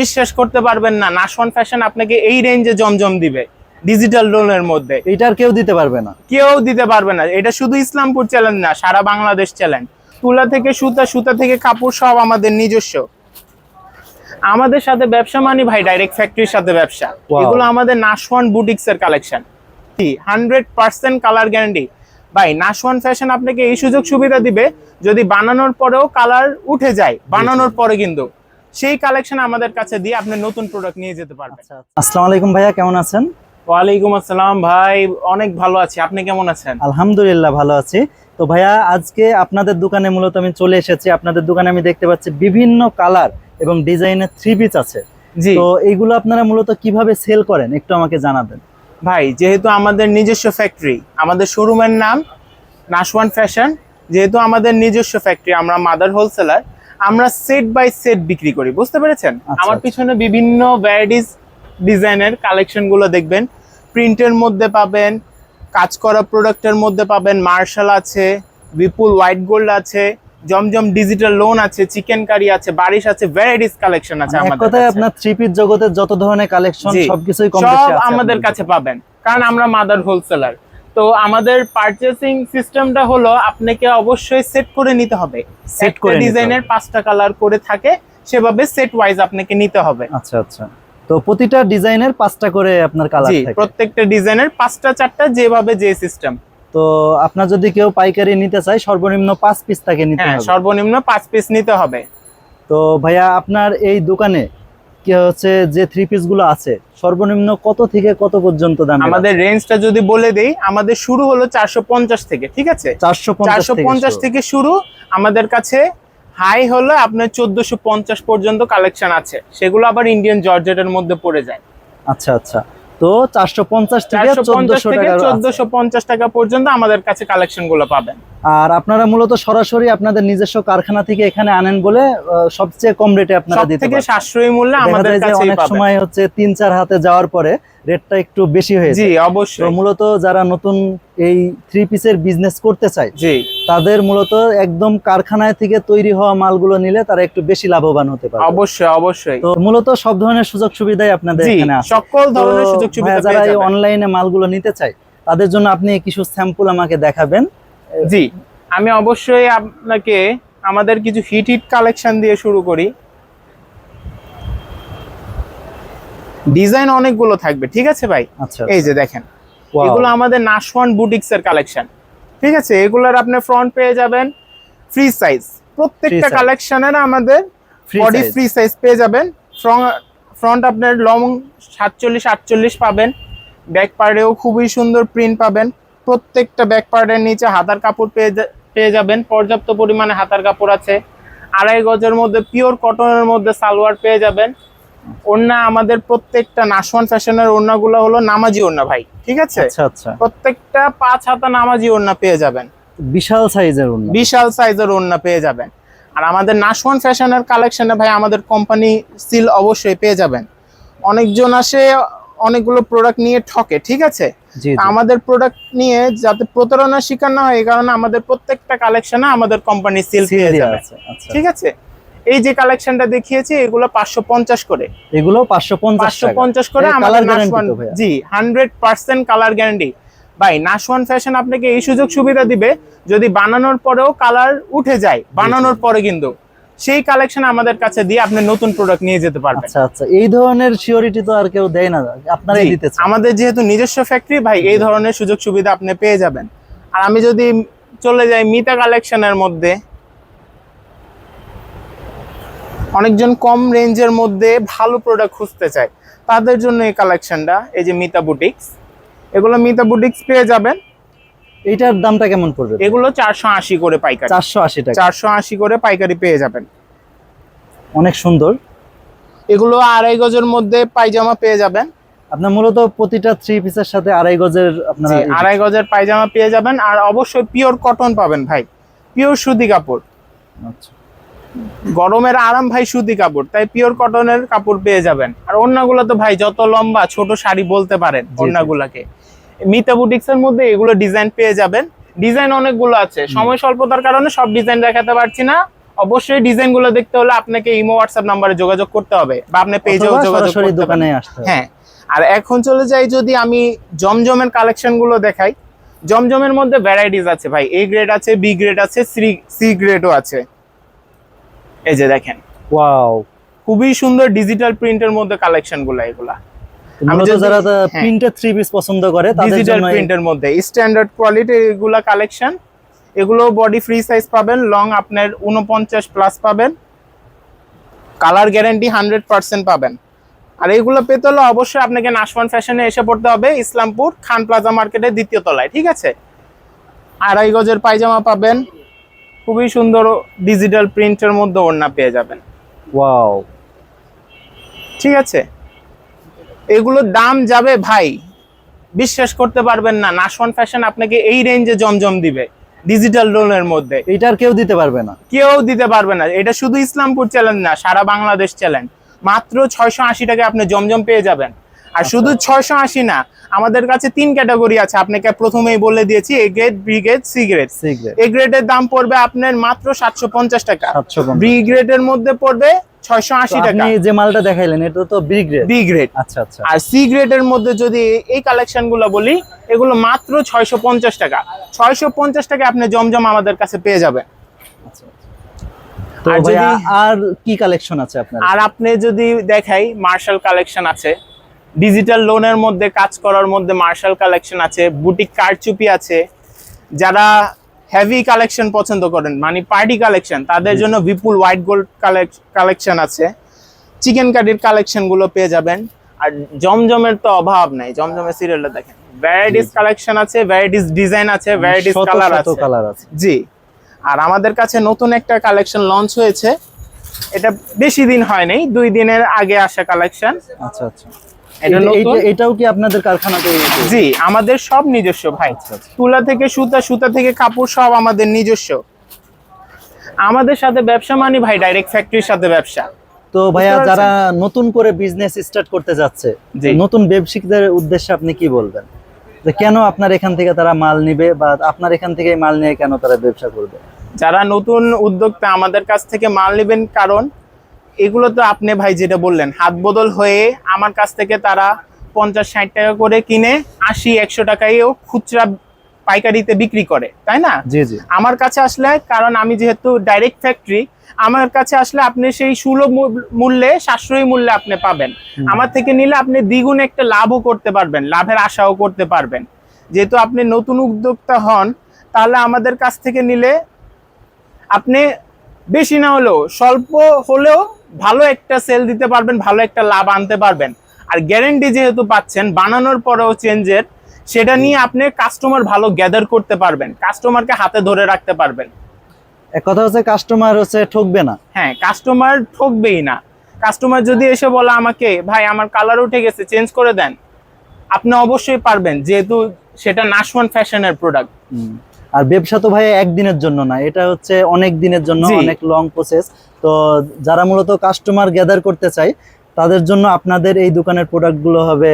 বিশ্বাস করতে পারবেন না। নাশওয়ান ফ্যাশন আপনাকে এই রেঞ্জে জমজম দিবে ডিজিটাল লোনের মধ্যে। এটার কেউ দিতে পারবে না। কেউ দিতে পারবে না। এটা শুধু ইসলামপুর চ্যালেঞ্জ না সারা বাংলাদেশ চ্যালেঞ্জ তুলা থেকে সুতা সুতা থেকে কাপড় সব আমাদের নিজস্ব। আমাদের সাথে ব্যবসা মানে ভাই ডাইরেক্ট ফ্যাক্টরির সাথে ব্যবসা. এগুলো আমাদের নাশওয়ান বুটিক্স এর collection hundred percent colour guarantee ভাই নাশওয়ান ফ্যাশন আপনাকে এই সুযোগ সুবিধা দিবে যদি বানানোর পরেও কালার উঠে যায় বানানোর পরে কিন্তু। সেই কালেকশন আমাদের কাছে দিয়ে আপনি নতুন প্রোডাক্ট নিয়ে যেতে পারবেন। আচ্ছা আসসালামু আলাইকুম ভাইয়া কেমন আছেন? ওয়ালাইকুম আসসালাম ভাই অনেক ভালো আছি। আপনি কেমন আছেন? আলহামদুলিল্লাহ ভালো আছি। তো ভাইয়া আজকে আপনাদের দোকানে মূলত আমি চলে এসেছি। আপনাদের দোকানে আমি দেখতে পাচ্ছি বিভিন্ন কালার এবং ডিজাইনের থ্রি পিস আছে। জি। তো এইগুলো আপনারা মূলত কীভাবে সেল করেন? একটু আমাকে জানাবেন। ভাই যেহেতু আমাদের নিজস্ব ফ্যাক্টরি আমাদের শোরুমের নাম নাশওয়ান ফ্যাশন যেহেতু আমাদের নিজস্ব ফ্যাক্টরি আমরা মাদার হোলসেলার আমরা সেট বাই সেট বিক্রি করি বুঝতে পেরেছেন? আচ্ছা, আমার আচ্ছা। পিছনে বিভিন্ন ভ্যারাইটিস ডিজাইনের কালেকশনগুলো দেখবেন। প্রিন্টের মধ্যে পাবেন কাজ করা প্রোডাক্টের মধ্যে পাবেন মার্শাল আছে বিপুল হোয়াইট গোল্ড আছে জমজম ডিজিটাল লোন আছে চিকেন কারি আছে বারিশ আছে ভ্যারাইটিস কালেকশন আছে মানে আমাদের কথায়। আপনার থ্রি পিস জগতের যত ধরনের কালেকশন সবকিছুই কম বেশি আছে আমাদের কাছে পাবেন। কারণ আমরা মাদার হোলসেলার তো আমাদের পারচেসিং সিস্টেমটা হলো আপনাকে অবশ্যই সেট করে নিতে হবে। সেট করে ডিজাইনের পাঁচটা কালার করে থাকে সেভাবে সেট ওয়াইজ আপনাকে নিতে হবে। আচ্ছা আচ্ছা। তো প্রতিটা ডিজাইনের পাঁচটা করে আপনার কালার থাকে। প্রত্যেকটা ডিজাইনের পাঁচটা চারটা যেভাবে যে সিস্টেম তো আপনার যদি কেউ পাইকারি নিতে চায় সর্বনিম্ন পাঁচ পিস তাকে নিতে হ্যাঁ হবে। সর্বনিম্ন পাঁচ পিস নিতে হবে। তো ভাইয়া আপনার এই দোকানে হচ্ছে যে থ্রি পিসগুলো আছে সর্বনিম্ন কত থেকে কত পর্যন্ত দাম আমাদের রেঞ্জটা যদি বলে দেই আমাদের শুরু হলো চারশো পঞ্চাশ থেকে ঠিক আছে? চারশো থেকে শুরু। আমাদের কাছে হাই হলো আপনার চোদ্দশো পঞ্চাশ পর্যন্ত কালেকশন আছে। সেগুলো আবার ইন্ডিয়ান জর্জেটের মধ্যে পড়ে যায়। আচ্ছা আচ্ছা। তো চারশো পঞ্চাশ থেকে চোদ্দশো টাকা চোদ্দশো পঞ্চাশ টাকা পর্যন্ত আমাদের কাছে কালেকশনগুলো পাবেন। আর আপনারা মূলত সরাসরি আপনাদের নিজস্ব কারখানা থেকে এখানে আনেন বলে সবচেয়ে কম রেটে আপনারা দিতে থেকে সাশ্রয়ী মূল্যে আমাদের কাছে অনেক সময় হচ্ছে তিন চার হাতে যাওয়ার পরে রেটটা একটু বেশি হয়ে জি অবশ্যই। মূলত যারা নতুন এই থ্রি পিসের বিজনেস করতে চায় জি। তাদের মূলত একদম কারখানায় থেকে তৈরি হওয়া মালগুলো নিলে তারা একটু বেশি লাভবান হতে পারে অবশ্যই অবশ্যই। তো মূলত সব ধরনের সুযোগ সুবিধাই আপনাদের এখানে আছে। সকল ধরনের সুযোগ সুবিধা যারা এই অনলাইনে মালগুলো নিতে চায় তাদের জন্য আপনি কিছু স্যাম্পল আমাকে দেখাবেন। জি আমি অবশ্যই আপনাকে আমাদের কিছু হিট হিট কালেকশন দিয়ে শুরু করি। ডিজাইন অনেকগুলো থাকবে ঠিক আছে ভাই? আচ্ছা এই যে দেখেন এগুলো আমাদের নাশওয়ান বুটিক্স এর কালেকশন ঠিক আছে? এগুলোর আপনি ফ্রন্ট পেয়ে যাবেন ফ্রি সাইজ প্রত্যেকটা। কালেকশনের আমাদের বডি ফ্রি সাইজ পেয়ে যাবেন। ফ্রন্ট আপনার লং সাতচল্লিশ আটচল্লিশ পাবেন। ব্যাক পার্টেও খুবই সুন্দর প্রিন্ট পাবেন। প্রত্যেকটা ব্যাক পার্টের নিচে হাতার কাপড় পেয়ে পেয়ে যাবেন। পর্যাপ্ত পরিমাণে হাতার কাপড় আছে। আড়াই গজের মধ্যে পিওর কটনের মধ্যে সালোয়ার পেয়ে যাবেন। ওড়না আমাদের প্রত্যেকটা নাশওয়ান ফ্যাশনের ওড়নাগুলো হলো নামাজি ওড়না ভাই ঠিক আছে? আচ্ছা আচ্ছা। প্রত্যেকটা পাঁচ হাতা নামাজি ওড়না পেয়ে যাবেন। বিশাল সাইজের উন্নত বিশাল সাইজের ওড়না পেয়ে যাবেন। আর আমাদের নাশওয়ান ফ্যাশনের কালেকশনে ভাই আমাদের কোম্পানি সিল অবশ্যই পেয়ে যাবেন। অনেকজন আসে অনেকগুলো প্রোডাক্ট নিয়ে ঠকে ঠিক আছে। আমাদের প্রোডাক্ট নিয়ে যাতে প্রতারণার শিকার না হয় এই কারণে আমাদের প্রত্যেকটা কালেকশনে আমাদের কোম্পানি সিল পেয়ে যাবে। আছে, আচ্ছা। ঠিক আছে? এই যে কালেকশনটা দেখিয়েছি এগুলো পাঁচশো পঞ্চাশ করে। এগুলো পাঁচশো পাঁচশো পঞ্চাশ করে আমাদের? জি হান্ড্রেড পার্সেন্ট কালার গ্যারান্টি ভাই নাশওয়ান ফ্যাশন আপনাকে এই সুযোগ সুবিধা দিবে যদি বানানোর পরেও কালার উঠে যায় বানানোর পরে কিন্তু। সেই কালেকশন আমাদের কাছে দিয়ে আপনি নতুন প্রোডাক্ট নিয়ে যেতে পারবেন। আচ্ছা আচ্ছা। এই ধরনের সিওরিটি তো আর কেউ দেয় না আপনারাই জি, দিতেছেন। আমাদের যেহেতু নিজস্ব ফ্যাক্টরি ভাই এই ধরনের সুযোগ সুবিধা আপনি পেয়ে যাবেন। আর আমি যদি চলে যাই মিতা কালেকশনের মধ্যে অনেকজন কম রেঞ্জের মধ্যে ভালো প্রোডাক্ট খুঁজতে চায়। তাদের জন্য এই কালেকশনটা এই যে মিতা বুটিক্স এগুলো মিতা বুটিক্স পেয়ে যাবেন। এইটার দামটা কেমন পড়বে? এগুলো চারশো আশি করে পাইকারি। চারশো আশি টাকা। চারশো আশি করে পাইকারি পেয়ে যাবেন। অনেক সুন্দর। এগুলো আড়াই গজের মধ্যে পায়জামা পেয়ে যাবেন। আপনার মূলত প্রতিটা থ্রি পিসের সাথে আড়াই গজের আপনারা আড়াই গজের পায়জামা পেয়ে যাবেন। আর অবশ্যই পিওর কটন পাবেন ভাই। পিওর সুতি কাপড়। আচ্ছা। গরমের আরাম ভাই সুতি কাপড় তাই পিওর কটনের কাপড় পেয়ে যাবেন। আর অন্যগুলো তো ভাই যত লম্বা ছোট শাড়ি বলতে পারেন জি। অন্যগুলাকে। মিতা বুটিক্স এর মধ্যে এগুলো ডিজাইন পেয়ে যাবেন। ডিজাইন অনেকগুলো আছে। সময় স্বল্পতার কারণে সব ডিজাইন দেখাতে পারছি না। অবশ্যই ডিজাইনগুলো দেখতে হলে আপনাকে ইমো হোয়াটসঅ্যাপ নাম্বারে যোগাযোগ করতে হবে বা আপনি পেজেও অথবা যোগাযোগ করতে দোকানে আসতে হ্যাঁ। আর এখন চলে যাই যদি আমি জমজমের কালেকশনগুলো দেখাই। জমজমের মধ্যে ভ্যারাইটিস আছে ভাই। এ গ্রেড আছে বি গ্রেড আছে সি গ্রেডও আছে। এই যে দেখেন। ওয়াও খুবই সুন্দর ডিজিটাল প্রিন্টের মধ্যে কালেকশনগুলো এগুলা। যারা হ্যাঁ। থ্রি পিস পছন্দ করে ডিজিটাল প্রিন্টের মধ্যে। স্ট্যান্ডার্ড কোয়ালিটির এগুলা কালেকশন এগুলো বডি ফ্রি সাইজ পাবেন লং আপনার উনপঞ্চাশ প্লাস পাবেন। কালার গ্যারান্টি হান্ড্রেড পার্সেন্ট পাবেন। আর এগুলো পেতে হলে অবশ্যই আপনাকে ফ্যাশনে এসে পড়তে হবে ইসলামপুর খান প্লাজা মার্কেটের দ্বিতীয় তলায় ঠিক আছে? আড়াই গজের পায়জামা পাবেন খুবই সুন্দর ডিজিটাল প্রিন্টের মধ্যে ওড়না পেয়ে যাবেন। ওয়াও ঠিক আছে? এগুলোর দাম যাবে ভাই বিশ্বাস করতে পারবেন না নাশওয়ান ফ্যাশন আপনাকে এই রেঞ্জে জমজম দিবে ডিজিটাল লোনের মধ্যে। এইটার কেউ দিতে পারবে না। কেউ দিতে পারবে না এটা শুধু ইসলামপুর চ্যালেঞ্জ না সারা বাংলাদেশ চ্যালেঞ্জ মাত্র ছয়শো আশি টাকায় আপনি জমজম পেয়ে যাবেন। আর শুধু ছয়শো আশি না আমাদের কাছে তিন ক্যাটাগরি আছে আপনাকে প্রথমেই বলে দিয়েছি A grade B grade C grade A গ্রেডের দাম পড়বে আপনার মাত্র সাতশো পঞ্চাশ টাকা। বি গ্রেডের মধ্যে পড়বে ছয়শো আশি টাকা। যে মালটা দেখাইলেন এটা তো বি গ্রেড বি গ্রেড আচ্ছা আচ্ছা। আর সি গ্রেডের মধ্যে যদি এই কালেকশনগুলো বলি এগুলো মাত্র ছয়শো পঞ্চাশ টাকা। ছয়শো পঞ্চাশ টাকা আপনি জমজম আমাদের কাছে পেয়ে যাবেন। আচ্ছা, যদি- আর কি কালেকশন আছে আপনার? আর আপনি যদি দেখাই মার্শাল কালেকশন আছে। ডিজিটাল লোনের মধ্যে কাজ করার মধ্যে মার্শাল কালেকশন আছে বুটিক কারচুপি আছে। যারা হেভি কালেকশন পছন্দ করেন মানে পার্টি কালেকশন তাদের জন্য বিপুল হোয়াইট গোল্ড কালেকশন আছে। চিকেন কাটির কালেকশনগুলো পেয়ে যাবেন। আর জমজমের তো অভাব নাই জমজমের সিরিয়ালটা দেখেন। ভ্যারাইটিস কালেকশন আছে ভ্যারাইটিস ডিজাইন আছে ভ্যারাইটিস কালার আছে। জি। আর আমাদের কাছে নতুন একটা কালেকশন লঞ্চ হয়েছে এটা বেশি দিন হয় নাই দুই দিনের আগে আসা কালেকশন আচ্ছা আচ্ছা। এটাও কি আপনাদের কারখানাতে জি আমাদের সব নিজস্ব ভাই। আচ্ছা, আচ্ছা। তুলা থেকে সুতা সুতা থেকে কাপড় সব আমাদের নিজস্ব। আমাদের সাথে ব্যবসা মানে ভাই ডাইরেক্ট ফ্যাক্টরির সাথে ব্যবসা। তো ভাইয়া যারা নতুন করে বিজনেস স্টার্ট করতে যাচ্ছে। নতুন ব্যবসায়িকদের উদ্দেশ্যে আপনি কি বলবেন? যে কেন আপনার এখান থেকে তারা মাল নিবে বা আপনার এখান থেকে মাল নিয়ে কেন তারা ব্যবসা করবে? যারা নতুন উদ্যোক্তা আমাদের কাছ থেকে মাল নেবেন কারণ এগুলো তো আপনি ভাই যেটা বললেন হাত বদল হয়ে আমার কাছ থেকে তারা পঞ্চাশ ষাট টাকা করে কিনে আশি একশো টাকায়ও খুচরা পাইকারিতে বিক্রি করে তাই না? জি জি। আমার কাছে আসলে কারণ আমি যেহেতু ডাইরেক্ট ফ্যাক্টরি আমার কাছে আসলে আপনি সেই সুলভ মূল- মূল্যে সাশ্রয়ী মূল্যে আপনি পাবেন। আমার থেকে নিলে আপনি দ্বিগুণ একটা লাভও করতে পারবেন লাভের আশাও করতে পারবেন। যেহেতু আপনি নতুন উদ্যোক্তা হন তাহলে আমাদের কাছ থেকে নিলে আপনি বেশি না হলেও স্বল্প হলেও ভালো একটা সেল দিতে পারবেন ভালো একটা লাভ আনতে পারবেন। আর গ্যারেন্টি যেহেতু পাচ্ছেন বানানোর পরেও চেঞ্জের সেটা নিয়ে আপনি কাস্টমার ভালো গ্যাদার করতে পারবেন কাস্টমারকে হাতে ধরে রাখতে পারবেন। এক কথা হচ্ছে কাস্টমার হচ্ছে ঠকবে না। হ্যাঁ কাস্টমার ঠকবেই না। কাস্টমার যদি এসে বলে আমাকে ভাই আমার কালার উঠে গেছে চেঞ্জ করে দেন। আপনি অবশ্যই পারবেন যেহেতু সেটা নাশওয়ান ফ্যাশনের প্রোডাক্ট। আর ব্যবসা তো ভাই একদিনের জন্য না এটা হচ্ছে অনেক দিনের জন্য অনেক লং প্রসেস তো যারা মূলত কাস্টমার গ্যাদার করতে চায় তাদের জন্য আপনাদের এই দোকানের প্রোডাক্টগুলো হবে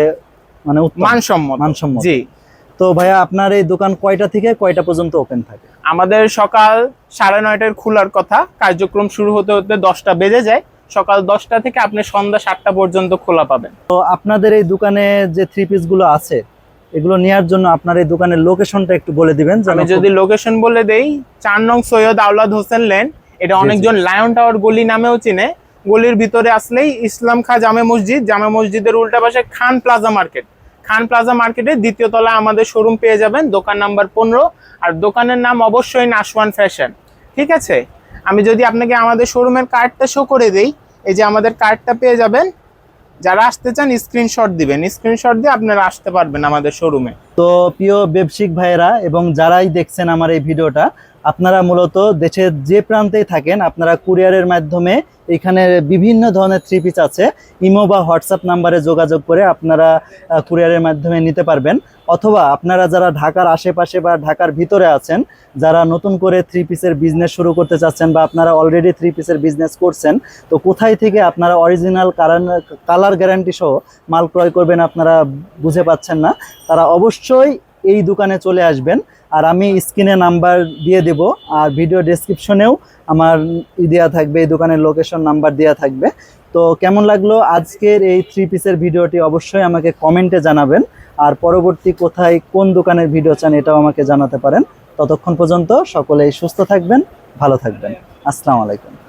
মানে মানসম্মত। মানসম্মত। জি। তো ভাইয়া আপনার এই দোকান কয়টা থেকে কয়টা পর্যন্ত ওপেন থাকে? আমাদের সকাল সাড়ে নয়টায় খোলার কথা কার্যক্রম শুরু হতে হতে দশটা বেজে যায়। সকাল দশটা থেকে আপনি সন্ধ্যা সাতটা পর্যন্ত খোলা পাবেন। তো আপনাদের এই দোকানে যে থ্রি পিসগুলো আছে এগুলো নেওয়ার জন্য আপনার এই দোকানের লোকেশনটা একটু বলে দিবেন আমি যদি লোকেশন বলে দেই চার নং সৈয়দ আওলাদ হোসেন লেন। এটা। অনেকজন লায়ন টাওয়ার গলি নামেও চিনে। গলির ভিতরে আসলেই ইসলাম খা জামে মসজিদ। জামে মসজিদের উল্টা পাশে Khan Plaza Market. Khan Plaza মার্কেটের দ্বিতীয় তলায় আমাদের শোরুম পেয়ে যাবেন দোকান নাম্বার পনেরো। আর দোকানের নাম অবশ্যই নাশওয়ান ফ্যাশন। ঠিক আছে? আমি যদি আপনাকে আমাদের শোরুমের কার্ডটা শো করে দেই এই যে আমাদের কার্ডটা পেয়ে যাবেন। যারা আসতে চান স্ক্রিনশট দিবেন। স্ক্রিনশট দিয়ে আপনারা আসতে পারবেন আমাদের শোরুমে তো প্রিয় ব্যবসায়িক ভাইয়েরা এবং যারাই দেখছেন আমার এই ভিডিওটা, আপনারা মূলত দেশের যে প্রান্তেই থাকেন, আপনারা কুরিয়ারের মাধ্যমে এখানে বিভিন্ন ধরনের থ্রি পিস আছে। ইমো বা হোয়াটসঅ্যাপ নাম্বারে যোগাযোগ করে আপনারা কুরিয়ারের মাধ্যমে নিতে পারবেন। অথবা আপনারা যারা ঢাকার আশেপাশে বা ঢাকার ভিতরে আছেন, যারা নতুন করে থ্রি পিসের বিজনেস শুরু করতে চাচ্ছেন বা আপনারা অলরেডি থ্রি পিসের বিজনেস করছেন, তো কোথায় থেকে আপনারা অরিজিনাল কালার গ্যারান্টি সহ মাল ক্রয় করবেন আপনারা বুঝে পাচ্ছেন না। তারা অবশ্যই এই দোকানে চলে আসবেন। আর আমি স্ক্রিনে নাম্বার দিয়ে দেব আর ভিডিও ডেসক্রিপশনেও আমার ই দেওয়া থাকবে, এই দোকানের লোকেশন নাম্বার দেওয়া থাকবে। তো কেমন লাগল আজকের এই থ্রি পিসের ভিডিওটি অবশ্যই আমাকে কমেন্টে জানাবেন। আর পরবর্তী কোথায় কোন দোকানের ভিডিও চান এটাও আমাকে জানাতে পারেন। ততক্ষণ পর্যন্ত সকলেই সুস্থ থাকবেন, ভালো থাকবেন। আসসালামু আলাইকুম।